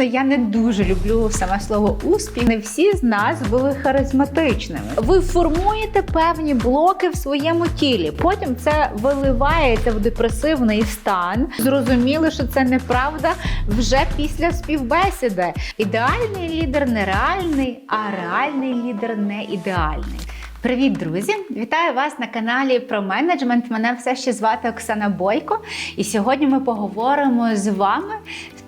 Звісно, я не дуже люблю саме слово успіх. Не всі з нас були харизматичними. Ви формуєте певні блоки в своєму тілі. Потім це виливається в депресивний стан. Зрозуміли, що це неправда вже після співбесіди. Ідеальний лідер не реальний, а реальний лідер не ідеальний. Привіт, друзі! Вітаю вас на каналі про менеджмент. Мене все ще звати Оксана Бойко, і сьогодні ми поговоримо з вами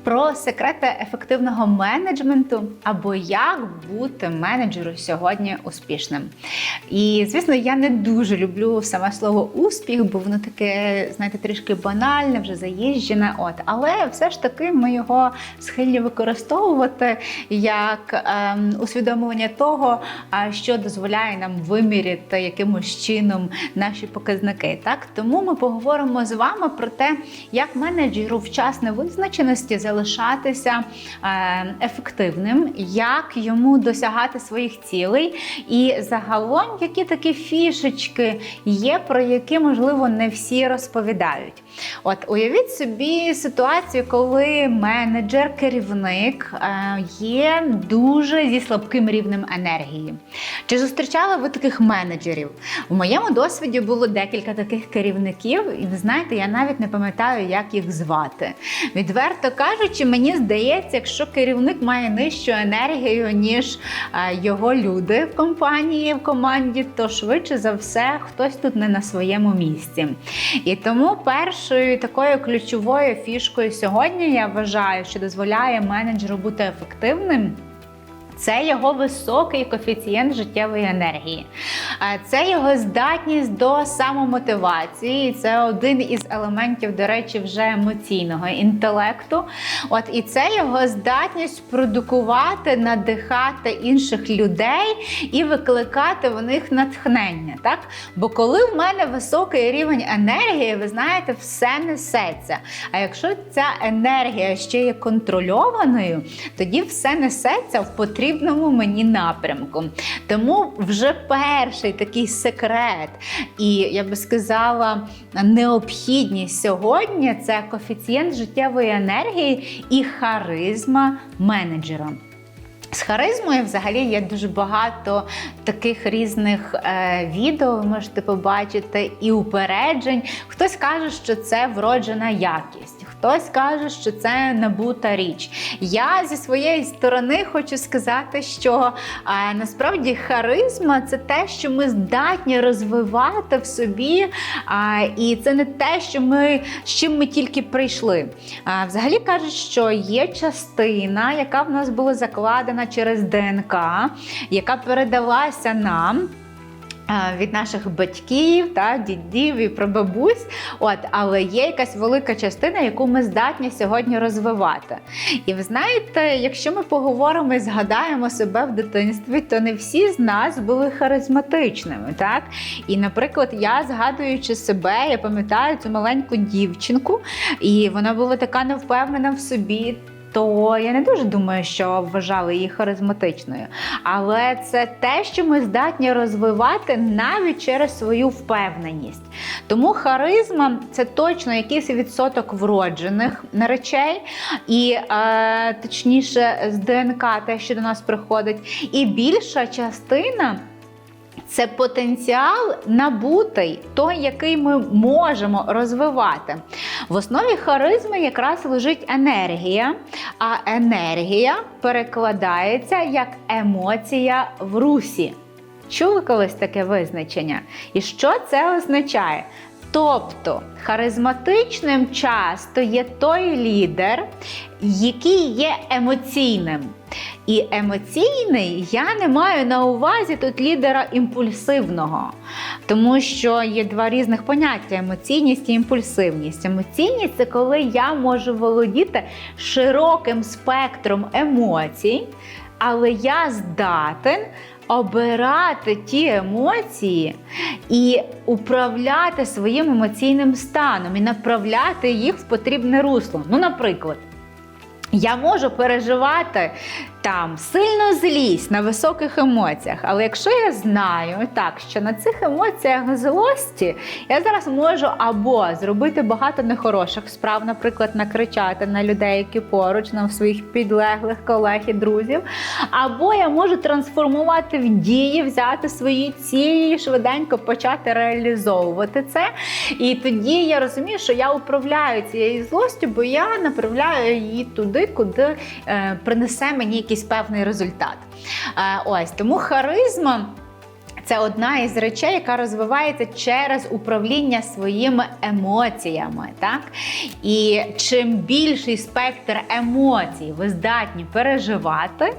про секрети ефективного менеджменту або як бути менеджеру сьогодні успішним. І звісно, я не дуже люблю саме слово успіх, бо воно таке, знаєте, трішки банальне, вже заїжджене. От, але все ж таки ми його схильні використовувати як ем, усвідомлення того, що дозволяє нам виміряти якимось чином наші показники. Так тому ми поговоримо з вами про те, як менеджеру в час невизначеності залишатися е, ефективним, як йому досягати своїх цілей, і загалом які такі фішечки є, про які можливо не всі розповідають. От уявіть собі ситуацію, коли менеджер, керівник е, є дуже зі слабким рівнем енергії. Чи зустрічали ви таких менеджерів? У моєму досвіді було декілька таких керівників, і ви знаєте, я навіть не пам'ятаю, як їх звати. Відверто кажучи, мені здається, якщо керівник має нижчу енергію, ніж е, його люди в компанії, в команді, то швидше за все хтось тут не на своєму місці. І тому першою такою ключовою фішкою сьогодні я вважаю, що дозволяє менеджеру бути ефективним. Це його високий коефіцієнт життєвої енергії, це його здатність до самомотивації. Це один із елементів, до речі, вже емоційного інтелекту. От і це його здатність продукувати, надихати інших людей і викликати в них натхнення. Так? Бо коли в мене високий рівень енергії, ви знаєте, все несеться. А якщо ця енергія ще є контрольованою, тоді все несеться в потрібному мені напрямку. Тому вже перший такий секрет, і я би сказала, необхідність сьогодні це коефіцієнт життєвої енергії і харизма менеджера. З харизмою взагалі є дуже багато таких різних е, відео, ви можете побачити, і упереджень. Хтось каже, що це вроджена якість, хтось каже, що це набута річ. Я зі своєї сторони хочу сказати, що е, насправді харизма це те, що ми здатні розвивати в собі, е, і це не те, що ми з чим ми тільки прийшли. Е, взагалі кажуть, що є частина, яка в нас була закладена через ДНК, яка передалася нам. е, Від наших батьків, та дідів і прабабусь, от але є якась велика частина, яку ми здатні сьогодні розвивати. І ви знаєте, якщо ми поговоримо і згадаємо себе в дитинстві, то не всі з нас були харизматичними. Так? І, наприклад, я згадуючи себе, я пам'ятаю цю маленьку дівчинку, і вона була така невпевнена в собі. То я не дуже думаю, що вважали її харизматичною. Але це те, що ми здатні розвивати навіть через свою впевненість. Тому харизма це точно якийсь відсоток вроджених речей, і е, точніше з ДНК, те, що до нас приходить, і більша частина. Це потенціал набутий, той, який ми можемо розвивати. В основі харизми якраз лежить енергія, а енергія перекладається як емоція в русі. Чули колись таке визначення? І що це означає? Тобто харизматичним часто є той лідер, який є емоційним. І емоційний я не маю на увазі тут лідера імпульсивного, тому що є два різних поняття: емоційність і імпульсивність. Емоційність це коли я можу володіти широким спектром емоцій, але я здатен обирати ті емоції і управляти своїм емоційним станом і направляти їх в потрібне русло. Ну, наприклад. Я можу переживати там сильно злість на високих емоціях. Але якщо я знаю так, що на цих емоціях злості я зараз можу або зробити багато нехороших справ, наприклад, накричати на людей, які поруч, на своїх підлеглих колег і друзів, або я можу трансформувати в дії, взяти свої цілі, швиденько почати реалізовувати це. І тоді я розумію, що я управляю цією злостю, бо я направляю її туди, куди е, принесе мені якийсь певний результат. Е, ось тому харизма. Це одна із речей, яка розвивається через управління своїми емоціями. Так? І чим більший спектр емоцій ви здатні переживати,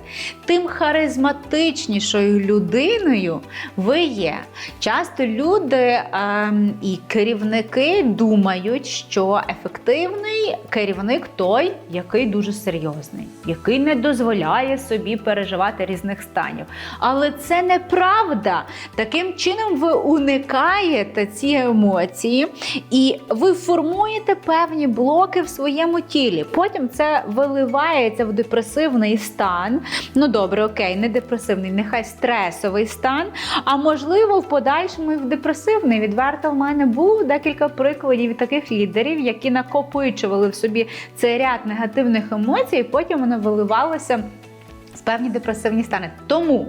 тим харизматичнішою людиною ви є. Часто люди ем, і керівники думають, що ефективний керівник той, який дуже серйозний, який не дозволяє собі переживати різних станів. Але це неправда. Таким чином ви уникаєте ці емоції і ви формуєте певні блоки в своєму тілі. Потім це виливається в депресивний стан. Ну добре, окей, не депресивний, нехай стресовий стан. А можливо, в подальшому і в депресивний. Відверто в мене було декілька прикладів таких лідерів, які накопичували в собі цей ряд негативних емоцій, і потім воно виливалося в певні депресивні стани. Тому,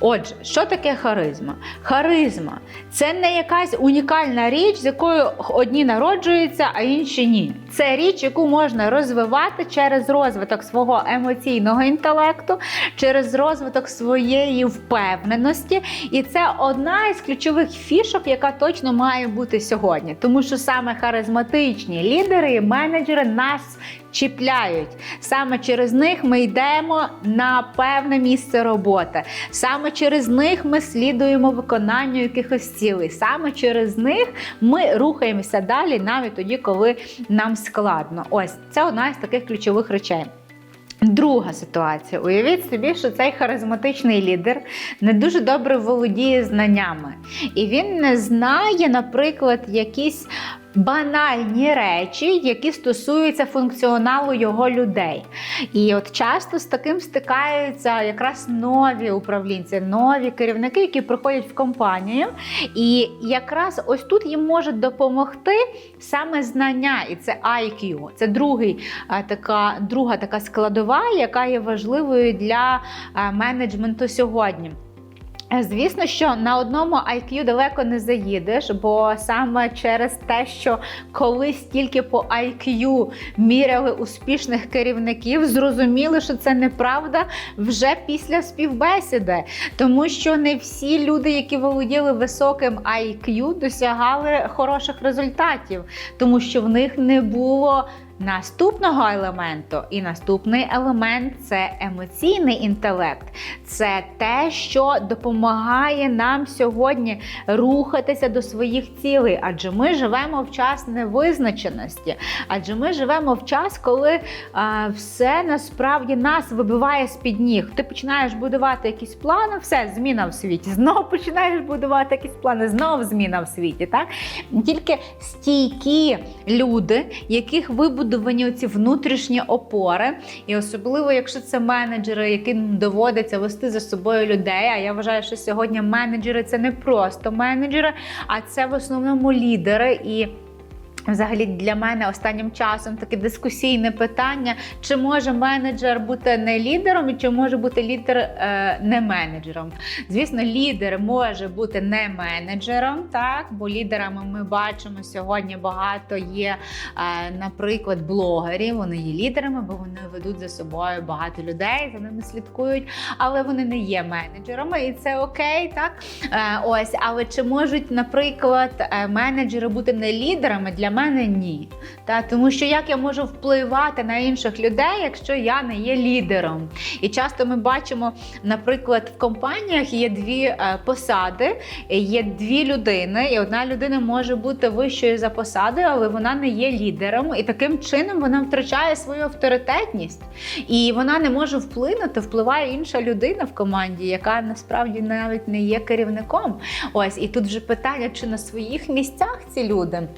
отже, що таке харизма? Харизма це не якась унікальна річ, з якою одні народжуються, а інші ні. Це річ, яку можна розвивати через розвиток свого емоційного інтелекту, через розвиток своєї впевненості. І це одна із ключових фішок, яка точно має бути сьогодні. Тому що саме харизматичні лідери і менеджери нас чіпляють. Саме через них ми йдемо на певне місце роботи. Саме через них ми слідуємо виконанню якихось цілей. Саме через них ми рухаємося далі, навіть тоді, коли нам складно. Ось це одна з таких ключових речей. Друга ситуація. Уявіть собі, що цей харизматичний лідер не дуже добре володіє знаннями. І він не знає, наприклад, якісь банальні речі, які стосуються функціоналу його людей. І от часто з таким стикаються якраз нові управлінці, нові керівники, які приходять в компанію. І якраз ось тут їм можуть допомогти саме знання, і це IQ. Це другий, така, друга така складова, яка є важливою для менеджменту сьогодні. Е, Звісно, що на одному IQ далеко не заїдеш, бо саме через те, що колись тільки по IQ міряли успішних керівників, зрозуміли, що це неправда вже після співбесіди. Тому що не всі люди, які володіли високим IQ, досягали хороших результатів, тому що в них не було. Наступного елементу, і наступний елемент це емоційний інтелект. Це те, що допомагає нам сьогодні рухатися до своїх цілей. Адже ми живемо в час невизначеності, адже ми живемо в час, коли а, все насправді нас вибиває з під ніг. Ти починаєш будувати якісь плани, все зміна в світі. Знову починаєш будувати якісь плани, знову зміна в світі. Так тільки стійкі люди, яких вибудовані ці внутрішні опори, і особливо, якщо це менеджери, яким доводиться вести за собою людей. А я вважаю, що сьогодні менеджери це не просто менеджери, а це в основному лідери і. Взагалі для мене останнім часом таке дискусійне питання: чи може менеджер бути не лідером, і чи може бути лідер е, не менеджером? Звісно, лідер може бути не менеджером, так бо лідерами ми бачимо сьогодні багато є, е, наприклад, блогерів. Вони є лідерами, бо вони ведуть за собою багато людей, за ними слідкують, але вони не є менеджерами, і це окей, так е, ось. Але чи можуть, наприклад, е, менеджери бути не лідерами для мене ні. Та, тому що як я можу впливати на інших людей, якщо я не є лідером? І часто ми бачимо, наприклад, в компаніях є дві е, посади, є дві людини, і одна людина може бути вищою за посадою, але вона не є лідером. І таким чином вона втрачає свою авторитетність. І вона не може вплинути, впливає інша людина в команді, яка насправді навіть не є керівником. Ось і тут вже питання, чи на своїх місцях ці люди.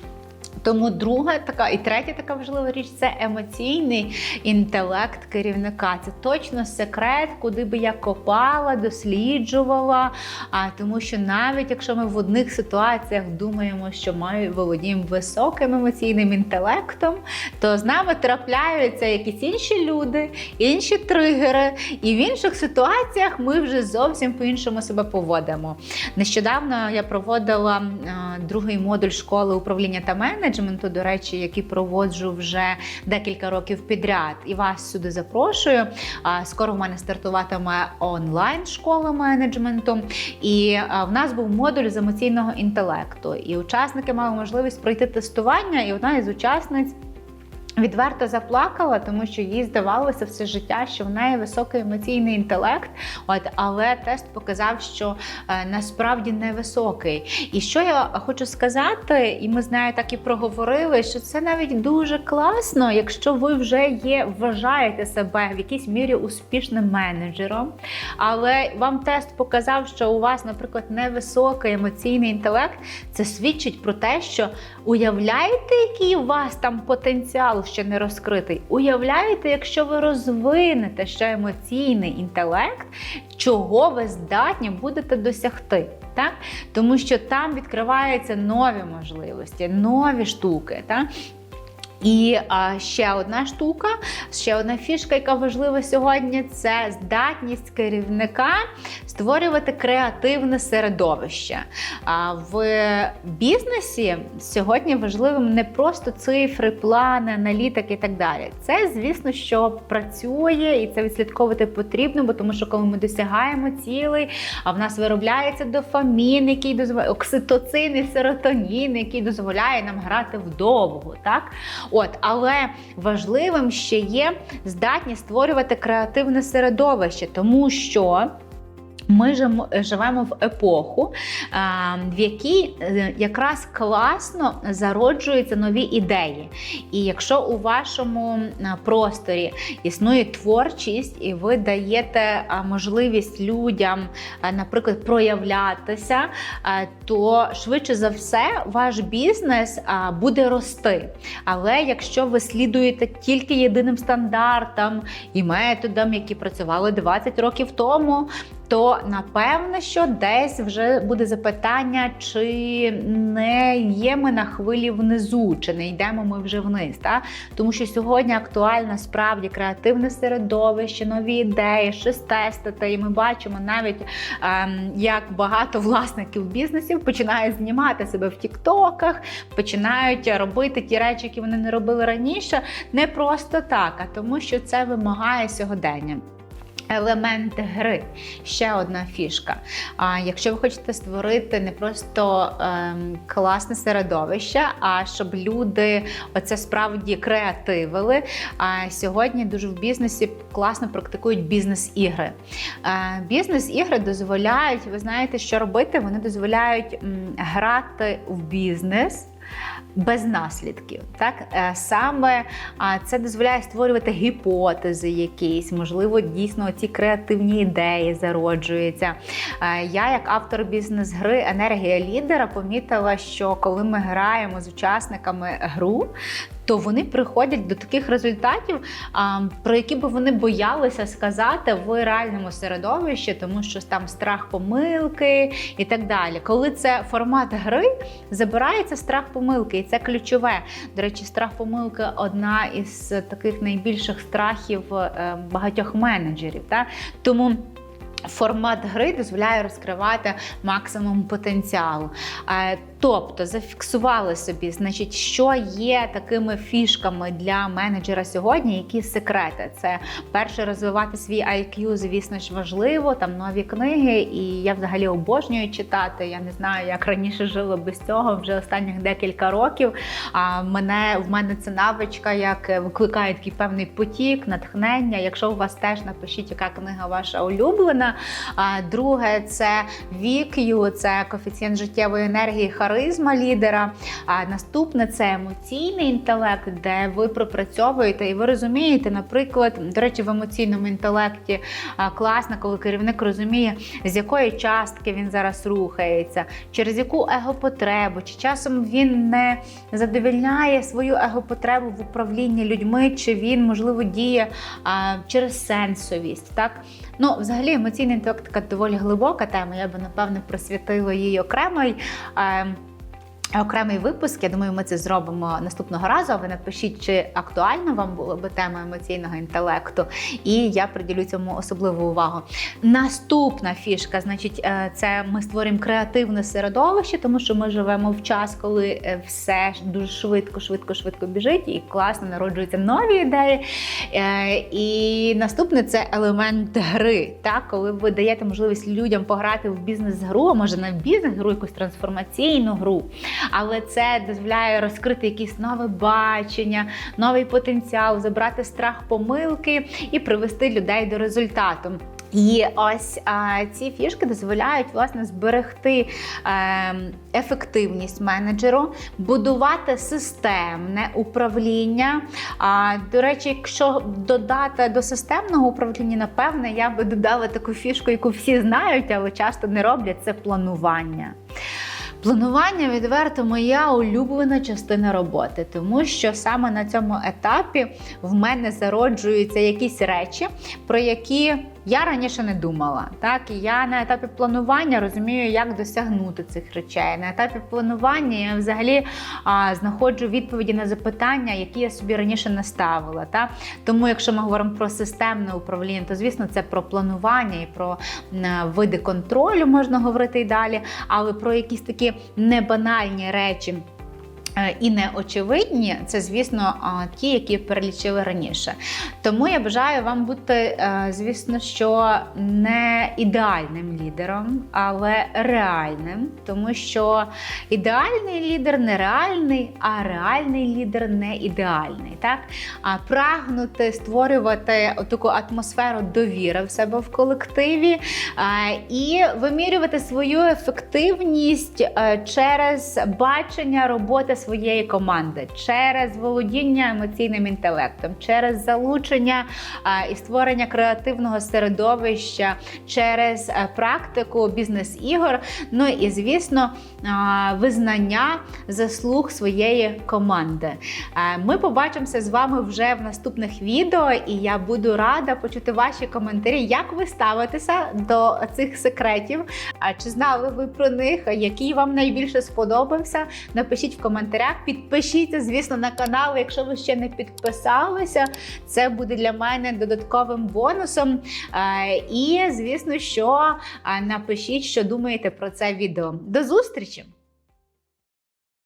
Тому друга така і третя така важлива річ це емоційний інтелект керівника. Це точно секрет, куди би я копала, досліджувала. А тому, що навіть якщо ми в одних ситуаціях думаємо, що ми володіємо високим емоційним інтелектом, то з нами трапляються якісь інші люди, інші тригери, і в інших ситуаціях ми вже зовсім по-іншому себе поводимо. Нещодавно я проводила е, другий модуль школи управління та менеджменту, до речі, який проводжу вже декілька років підряд, і вас сюди запрошую. Скоро в мене стартуватиме онлайн школа менеджменту, і в нас був модуль з емоційного інтелекту. І учасники мали можливість пройти тестування, і одна із учасниць. Відверто заплакала, тому що їй здавалося все життя, що в неї високий емоційний інтелект. От але тест показав, що е, насправді не високий. І що я хочу сказати, і ми з нею так і проговорили, що це навіть дуже класно, якщо ви вже є, вважаєте себе в якійсь мірі успішним менеджером, але вам тест показав, що у вас, наприклад, невисокий емоційний інтелект. Це свідчить про те, що уявляєте, який у вас там потенціал ще не розкритий. Уявляєте, якщо ви розвинете ще емоційний інтелект, чого ви здатні будете досягти. Так? Тому що там відкриваються нові можливості, нові штуки. Так? І а, ще одна штука, ще одна фішка, яка важлива сьогодні, це здатність керівника створювати креативне середовище. А в бізнесі сьогодні важливим не просто цифри, плани, аналітики і так далі. Це, звісно, що працює і це відслідковувати потрібно, бо тому що коли ми досягаємо цілей, а в нас виробляється дофамін, який дозволяє окситоцин і серотонін, який дозволяє нам грати вдовго. Так? От, але важливим ще є здатність створювати креативне середовище, тому що. Ми живемо в епоху, в якій е, якраз класно зароджуються нові ідеї. І якщо у вашому просторі існує творчість, і ви даєте можливість людям, наприклад, проявлятися, то швидше за все ваш бізнес буде рости. Але якщо ви слідуєте тільки єдиним стандартам і методам, які працювали 20 років тому, то напевне, що десь вже буде запитання, чи не є ми на хвилі внизу, чи не йдемо ми вже вниз. Та? Тому що сьогодні актуально справді креативне середовище, нові ідеї, щось тестити. І ми бачимо навіть, ем, як багато власників бізнесів починають знімати себе в тіктоках, починають робити ті речі, які вони не робили раніше, не просто так, а тому, що це вимагає сьогодення. Елементи гри ще одна фішка. А якщо ви хочете створити не просто ем, класне середовище, а щоб люди оце справді креативили. А сьогодні дуже в бізнесі класно практикують бізнес-ігри. Е, бізнес-ігри дозволяють, ви знаєте, що робити? Вони дозволяють м, грати в бізнес без наслідків. Так? Е, саме це дозволяє створювати гіпотези, якісь, можливо, дійсно ці креативні ідеї зароджуються. Е, я, як автор бізнес-гри Енергія лідера, помітила, що коли ми граємо з учасниками гру, то вони приходять до таких результатів, про які би вони боялися сказати в реальному середовищі, тому що там страх помилки і так далі. Коли це формат гри, забирається страх помилки, і це ключове. До речі, страх помилки одна із таких найбільших страхів е, багатьох менеджерів. Та? Тому Формат гри дозволяє розкривати максимум потенціалу. Е, тобто зафіксували собі, значить, що є такими фішками для менеджера сьогодні, які секрети. Це перше розвивати свій IQ, звісно ж, важливо, там нові книги, і я взагалі обожнюю читати. Я не знаю, як раніше жила без цього вже останніх декілька років. А мене в мене це навичка, як викликає такий певний потік, натхнення. Якщо у вас теж напишіть, яка книга ваша улюблена. А друге це VQ, це коефіцієнт життєвої енергії харизми харизма лідера. А наступне це емоційний інтелект, де ви пропрацьовуєте і ви розумієте, наприклад, до речі, в емоційному інтелекті класно, коли керівник розуміє, з якої частки він зараз рухається, через яку егопотребу, чи часом він не задовільняє свою егопотребу в управлінні людьми, чи він, можливо, діє через сенсовість. Так? Ну, взагалі, емоційний інтелект така доволі глибока тема. Я би напевне присвятила її окремий. Окремий випуск, я думаю, ми це зробимо наступного разу. А Ви напишіть, чи актуальна вам була би тема емоційного інтелекту, і я приділю цьому особливу увагу. Наступна фішка, значить, е, це ми створюємо креативне середовище, тому що ми живемо в час, коли е, все дуже швидко, швидко, швидко біжить, і класно народжуються нові ідеї. Е, І наступне це елемент гри. Так, коли ви даєте можливість людям пограти в бізнес-гру, а може в бізнес-гру, якусь трансформаційну гру. Але це дозволяє розкрити якісь нове бачення, новий потенціал, забрати страх помилки і привести людей до результату. І ось а, ці фішки дозволяють власне зберегти е, ефективність менеджеру, будувати системне управління. А, до речі, якщо додати до системного управління, напевне, я би додала таку фішку, яку всі знають, але часто не роблять це планування. Планування відверто моя улюблена частина роботи, тому що саме на цьому етапі в мене зароджуються якісь речі, про які я раніше не думала. Так, і я на етапі планування розумію, як досягнути цих речей. На етапі планування я взагалі а, знаходжу відповіді на запитання, які я собі раніше не ставила. Так? Тому, якщо ми говоримо про системне управління, то звісно це про планування і про види контролю можна говорити і далі, але про якісь такі небанальні речі. Е, І неочевидні, це, звісно, ті, які перелічили раніше. Тому я бажаю вам бути, е, звісно, що не ідеальним лідером, але реальним, тому що ідеальний лідер не реальний, а реальний лідер не ідеальний. Так? А прагнути створювати таку атмосферу довіри в себе в колективі е, і вимірювати свою ефективність через бачення роботи своєї команди, через володіння емоційним інтелектом, через залучення і створення креативного середовища, через е, практику бізнес-ігор. Ну і звісно, визнання заслуг своєї команди. Е, Ми побачимося з вами вже в наступних відео, і я буду рада почути ваші коментарі, як ви ставитеся до цих секретів. Чи знали ви про них? Який вам найбільше сподобався? Напишіть в коментарях. Підпишіться, звісно, на канал, якщо ви ще не підписалися. Це буде для мене додатковим бонусом. Е, І, звісно, що е, напишіть, що думаєте про це відео. До зустрічі!